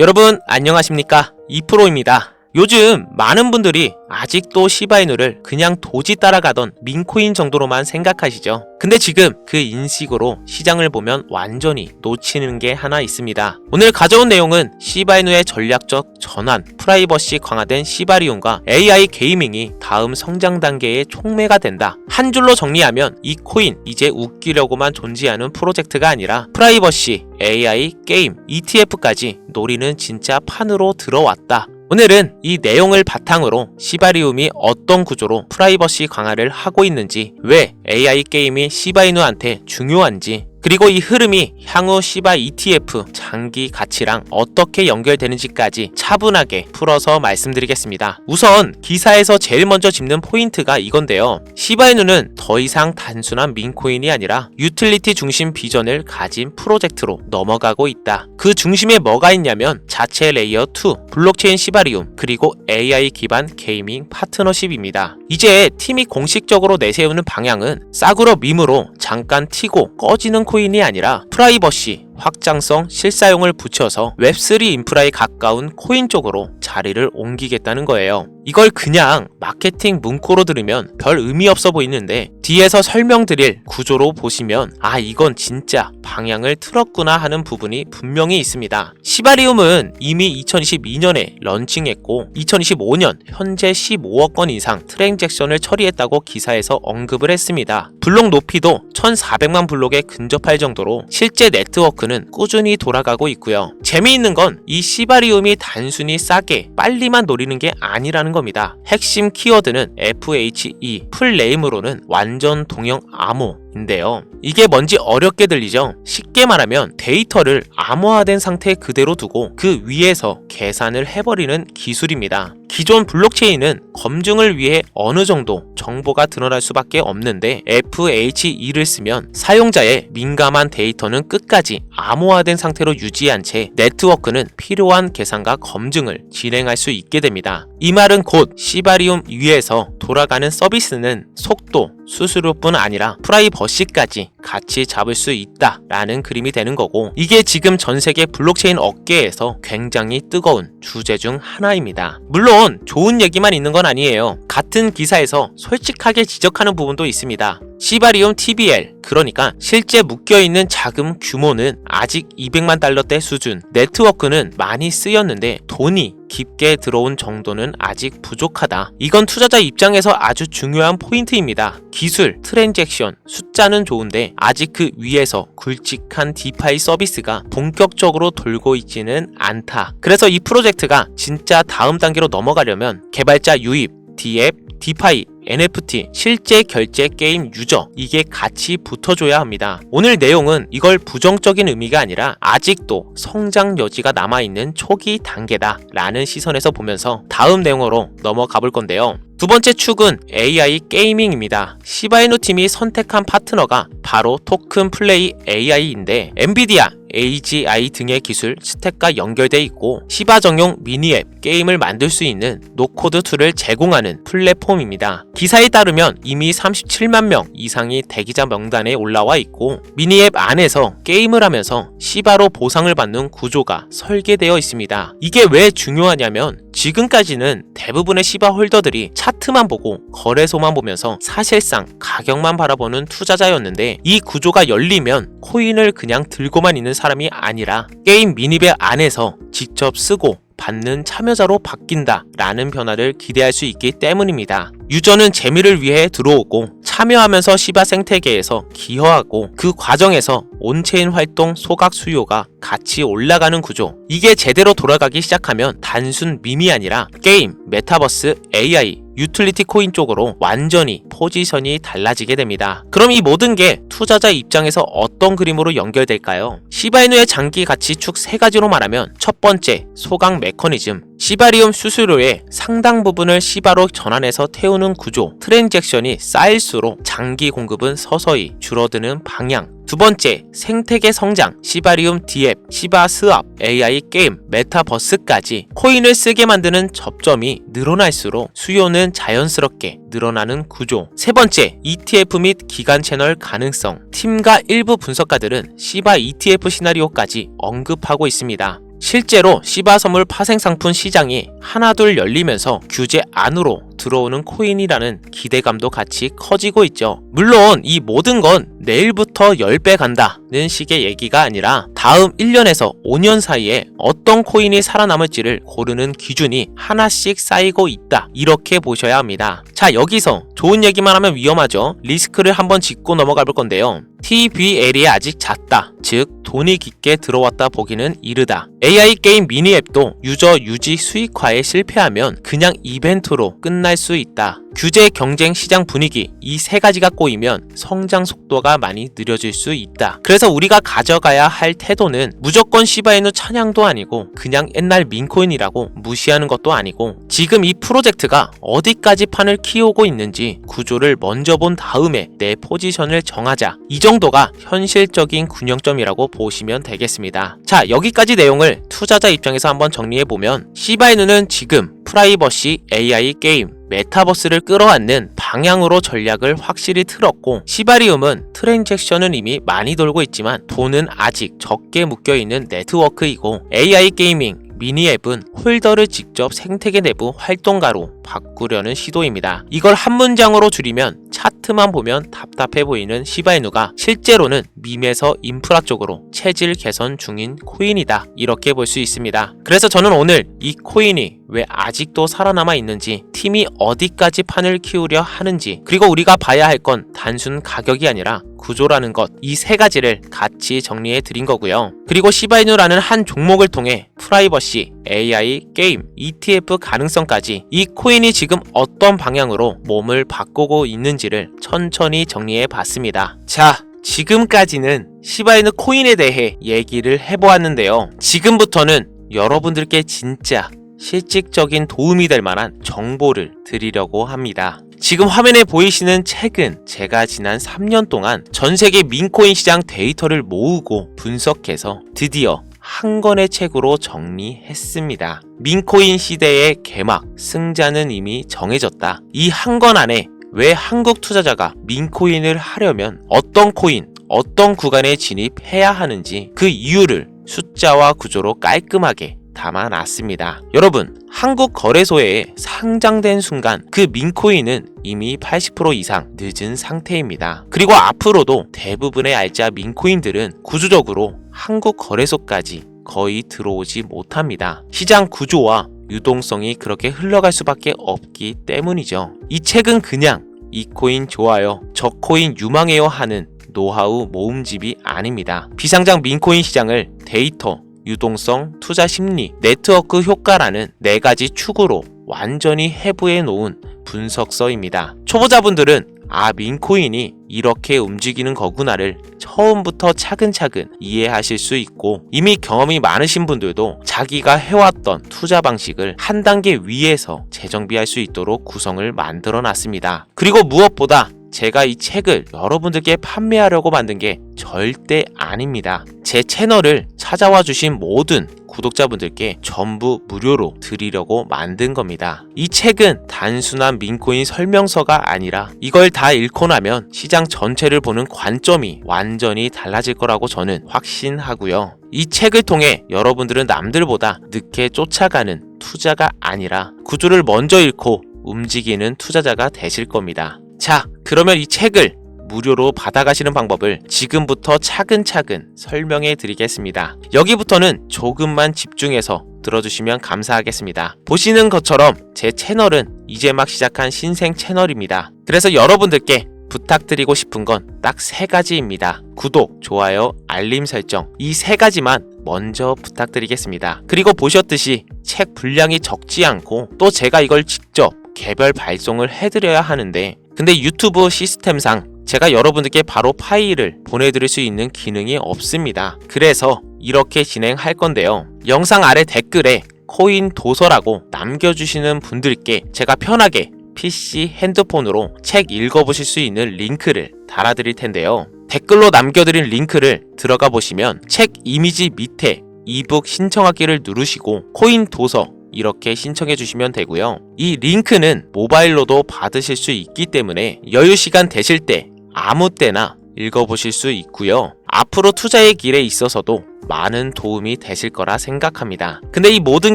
여러분 안녕하십니까 2프로입니다. 요즘 많은 분들이 아직도 시바이누를 그냥 도지 따라가던 민코인 정도로만 생각하시죠. 근데 지금 그 인식으로 시장을 보면 완전히 놓치는 게 하나 있습니다. 오늘 가져온 내용은 시바이누의 전략적 전환, 프라이버시 강화된 시바리움과 AI 게이밍이 다음 성장 단계의 촉매가 된다. 한 줄로 정리하면 이 코인 이제 웃기려고만 존재하는 프로젝트가 아니라 프라이버시, AI, 게임, ETF까지 노리는 진짜 판으로 들어왔다. 오늘은 이 내용을 바탕으로 시바리움이 어떤 구조로 프라이버시 강화를 하고 있는지, 왜 AI 게임이 시바이누한테 중요한지, 그리고 이 흐름이 향후 시바 ETF 장기 가치랑 어떻게 연결되는지까지 차분하게 풀어서 말씀드리겠습니다. 우선 기사에서 제일 먼저 짚는 포인트가 이건데요. 시바이누는 더 이상 단순한 민코인이 아니라 유틸리티 중심 비전을 가진 프로젝트로 넘어가고 있다. 그 중심에 뭐가 있냐면 자체 레이어 2, 블록체인 시바리움, 그리고 AI 기반 게이밍 파트너십입니다. 이제 팀이 공식적으로 내세우는 방향은 싸구려 밈으로 잠깐 튀고 꺼지는 코인이 아니라 프라이버시, 확장성, 실사용을 붙여서 웹3 인프라에 가까운 코인 쪽으로 자리를 옮기겠다는 거예요. 이걸 그냥 마케팅 문구로 들으면 별 의미 없어 보이는데 뒤에서 설명드릴 구조로 보시면 아 이건 진짜 방향을 틀었구나 하는 부분이 분명히 있습니다. 시바리움은 이미 2022년에 런칭했고 2025년 현재 15억 건 이상 트랜잭션을 처리했다고 기사에서 언급을 했습니다. 블록 높이도 1,400만 블록에 근접할 정도로 실제 네트워크는 꾸준히 돌아가고 있고요. 재미있는 건 이 시바리움이 단순히 싸게 빨리만 노리는 게 아니라는 겁니다. 핵심 키워드는 FHE 풀네임으로는 완전 동형 암호 인데요. 이게 뭔지 어렵게 들리죠? 쉽게 말하면 데이터를 암호화된 상태 그대로 두고 그 위에서 계산을 해버리는 기술입니다. 기존 블록체인은 검증을 위해 어느 정도 정보가 드러날 수밖에 없는데 FHE를 쓰면 사용자의 민감한 데이터는 끝까지 암호화된 상태로 유지한 채 네트워크는 필요한 계산과 검증을 진행할 수 있게 됩니다. 이 말은 곧 시바리움 위에서 돌아가는 서비스는 속도, 수수료뿐 아니라 프라이버시까지 같이 잡을 수 있다라는 그림이 되는 거고 이게 지금 전 세계 블록체인 업계에서 굉장히 뜨거운 주제 중 하나입니다. 물론 좋은 얘기만 있는 건 아니에요. 같은 기사에서 솔직하게 지적하는 부분도 있습니다. 시바리움 TBL 그러니까 실제 묶여있는 자금 규모는 아직 200만 달러대 수준 네트워크는 많이 쓰였는데 돈이 깊게 들어온 정도는 아직 부족하다. 이건 투자자 입장에서 아주 중요한 포인트입니다. 기술, 트랜잭션, 숫자는 좋은데 아직 그 위에서 굵직한 디파이 서비스가 본격적으로 돌고 있지는 않다. 그래서 이 프로젝트가 진짜 다음 단계로 넘어가려면 개발자 유입, 디앱, 디파이, NFT, 실제 결제 게임 유저, 이게 같이 붙어줘야 합니다. 오늘 내용은 이걸 부정적인 의미가 아니라 아직도 성장 여지가 남아있는 초기 단계다 라는 시선에서 보면서 다음 내용으로 넘어가 볼 건데요. 두 번째 축은 AI 게이밍입니다. 시바이누 팀이 선택한 파트너가 바로 토큰 플레이 AI인데 엔비디아, AGI 등의 기술 스택과 연결돼 있고 시바 정용 미니 앱 게임을 만들 수 있는 노코드 툴을 제공하는 플랫폼입니다. 기사에 따르면 이미 37만 명 이상이 대기자 명단에 올라와 있고 미니 앱 안에서 게임을 하면서 시바로 보상을 받는 구조가 설계되어 있습니다. 이게 왜 중요하냐면 지금까지는 대부분의 시바 홀더들이 차 트만 보고 거래소만 보면서 사실상 가격만 바라보는 투자자였는데 이 구조가 열리면 코인을 그냥 들고만 있는 사람이 아니라 게임 미니배 안에서 직접 쓰고 받는 참여자로 바뀐다 라는 변화를 기대할 수 있기 때문입니다. 유저는 재미를 위해 들어오고 참여하면서 시바 생태계에서 기여하고 그 과정에서 온체인 활동 소각 수요가 같이 올라가는 구조. 이게 제대로 돌아가기 시작하면 단순 밈이 아니라 게임, 메타버스, AI, 유틸리티 코인 쪽으로 완전히 포지션이 달라지게 됩니다. 그럼 이 모든 게 투자자 입장에서 어떤 그림으로 연결될까요? 시바이누의 장기 가치 축 세 가지로 말하면 첫 번째, 소각 메커니즘. 시바리움 수수료의 상당 부분을 시바로 전환해서 태우는 구조, 트랜잭션이 쌓일수록 장기 공급은 서서히 줄어드는 방향. 두 번째, 생태계 성장, 시바리움 디앱, 시바 스왑, AI 게임, 메타버스까지 코인을 쓰게 만드는 접점이 늘어날수록 수요는 자연스럽게 늘어나는 구조. 세 번째, ETF 및 기간 채널 가능성. 팀과 일부 분석가들은 시바 ETF 시나리오까지 언급하고 있습니다. 실제로 시바 선물 파생 상품 시장이 하나둘 열리면서 규제 안으로 들어오는 코인이라는 기대감도 같이 커지고 있죠. 물론 이 모든 건 내일부터 10배 간다는 식의 얘기가 아니라 다음 1년에서 5년 사이에 어떤 코인이 살아남을지를 고르는 기준이 하나씩 쌓이고 있다. 이렇게 보셔야 합니다. 자, 여기서 좋은 얘기만 하면 위험하죠. 리스크를 한번 짚고 넘어가 볼 건데요. TVL이 아직 작다. 즉, 돈이 깊게 들어왔다 보기는 이르다. AI 게임 미니 앱도 유저 유지 수익화에 실패하면 그냥 이벤트로 끝날 수 있다. 규제 경쟁 시장 분위기 이 세 가지가 꼬이면 성장 속도가 많이 느려질 수 있다. 그래서 우리가 가져가야 할 태도는 무조건 시바이누 찬양도 아니고 그냥 옛날 민코인이라고 무시하는 것도 아니고 지금 이 프로젝트가 어디까지 판을 키우고 있는지 구조를 먼저 본 다음에 내 포지션을 정하자. 이 정도가 현실적인 균형점이라고 보시면 되겠습니다. 자, 여기까지 내용을 투자자 입장에서 한번 정리해 보면 시바이누는 지금 프라이버시 AI 게임 메타버스를 끌어안는 방향으로 전략을 확실히 틀었고 시바리움은 트랜잭션은 이미 많이 돌고 있지만 돈은 아직 적게 묶여 있는 네트워크이고 AI 게이밍 미니 앱은 홀더를 직접 생태계 내부 활동가로 바꾸려는 시도입니다. 이걸 한 문장으로 줄이면 차트만 보면 답답해 보이는 시바이누가 실제로는 밈에서 인프라 쪽으로 체질 개선 중인 코인이다. 이렇게 볼 수 있습니다. 그래서 저는 오늘 이 코인이 왜 아직도 살아남아 있는지, 팀이 어디까지 판을 키우려 하는지, 그리고 우리가 봐야 할 건 단순 가격이 아니라 구조라는 것, 이 세 가지를 같이 정리해 드린 거고요. 그리고 시바이누라는 한 종목을 통해 프라이버시, AI, 게임, ETF 가능성까지 이 코인이 지금 어떤 방향으로 몸을 바꾸고 있는지를 천천히 정리해 봤습니다. 자, 지금까지는 시바이누 코인에 대해 얘기를 해보았는데요. 지금부터는 여러분들께 진짜 실질적인 도움이 될 만한 정보를 드리려고 합니다. 지금 화면에 보이시는 책은 제가 지난 3년 동안 전 세계 민코인 시장 데이터를 모으고 분석해서 드디어 한 권의 책으로 정리했습니다. 민코인 시대의 개막, 승자는 이미 정해졌다. 이 한 권 안에 왜 한국 투자자가 민코인을 하려면 어떤 코인, 어떤 구간에 진입해야 하는지 그 이유를 숫자와 구조로 깔끔하게 담아놨습니다. 여러분, 한국 거래소에 상장된 순간 그 민코인은 이미 80% 이상 늦은 상태입니다. 그리고 앞으로도 대부분의 알짜 민코인들은 구조적으로 한국 거래소까지 거의 들어오지 못합니다. 시장 구조와 유동성이 그렇게 흘러갈 수밖에 없기 때문이죠. 이 책은 그냥 이 코인 좋아요, 저 코인 유망해요 하는 노하우 모음집이 아닙니다. 비상장 민코인 시장을 데이터, 유동성, 투자 심리, 네트워크 효과라는 네 가지 축으로 완전히 해부해 놓은 분석서입니다. 초보자분들은 아, 민코인이 이렇게 움직이는 거구나를 처음부터 차근차근 이해하실 수 있고 이미 경험이 많으신 분들도 자기가 해왔던 투자 방식을 한 단계 위에서 재정비할 수 있도록 구성을 만들어 놨습니다. 그리고 무엇보다 제가 이 책을 여러분들께 판매하려고 만든 게 절대 아닙니다. 제 채널을 찾아와 주신 모든 구독자분들께 전부 무료로 드리려고 만든 겁니다. 이 책은 단순한 민코인 설명서가 아니라 이걸 다 읽고 나면 시장 전체를 보는 관점이 완전히 달라질 거라고 저는 확신하고요. 이 책을 통해 여러분들은 남들보다 늦게 쫓아가는 투자가 아니라 구조를 먼저 읽고 움직이는 투자자가 되실 겁니다. 자, 그러면 이 책을 무료로 받아가시는 방법을 지금부터 차근차근 설명해 드리겠습니다. 여기부터는 조금만 집중해서 들어주시면 감사하겠습니다. 보시는 것처럼 제 채널은 이제 막 시작한 신생 채널입니다. 그래서 여러분들께 부탁드리고 싶은 건 딱 세 가지입니다. 구독, 좋아요, 알림 설정. 이 세 가지만 먼저 부탁드리겠습니다. 그리고 보셨듯이 책 분량이 적지 않고 또 제가 이걸 직접 개별 발송을 해드려야 하는데 근데 유튜브 시스템상 제가 여러분들께 바로 파일을 보내드릴 수 있는 기능이 없습니다. 그래서 이렇게 진행할 건데요. 영상 아래 댓글에 코인 도서라고 남겨주시는 분들께 제가 편하게 PC 핸드폰으로 책 읽어보실 수 있는 링크를 달아드릴 텐데요. 댓글로 남겨드린 링크를 들어가 보시면 책 이미지 밑에 이북 신청하기를 누르시고 코인 도서 이렇게 신청해 주시면 되고요. 이 링크는 모바일로도 받으실 수 있기 때문에 여유 시간 되실 때 아무 때나 읽어보실 수 있고요. 앞으로 투자의 길에 있어서도 많은 도움이 되실 거라 생각합니다. 근데 이 모든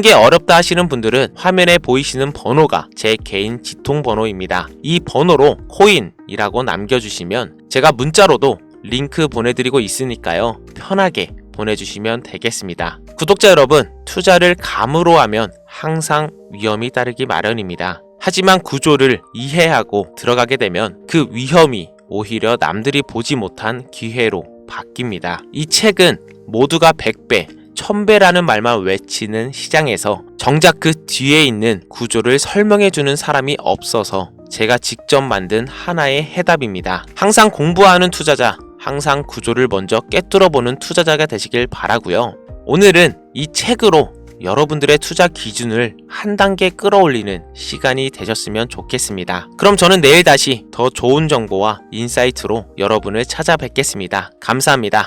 게 어렵다 하시는 분들은 화면에 보이시는 번호가 제 개인 지통 번호입니다. 이 번호로 코인이라고 남겨주시면 제가 문자로도 링크 보내드리고 있으니까요. 편하게 보내주시면 되겠습니다. 구독자 여러분, 투자를 감으로 하면 항상 위험이 따르기 마련입니다. 하지만 구조를 이해하고 들어가게 되면 그 위험이 오히려 남들이 보지 못한 기회로 바뀝니다. 이 책은 모두가 100배, 1000배라는 말만 외치는 시장에서 정작 그 뒤에 있는 구조를 설명해주는 사람이 없어서 제가 직접 만든 하나의 해답입니다. 항상 공부하는 투자자, 항상 구조를 먼저 깨뚫어 보는 투자자가 되시길 바라고요. 오늘은 이 책으로 여러분들의 투자 기준을 한 단계 끌어올리는 시간이 되셨으면 좋겠습니다. 그럼 저는 내일 다시 더 좋은 정보와 인사이트로 여러분을 찾아뵙겠습니다. 감사합니다.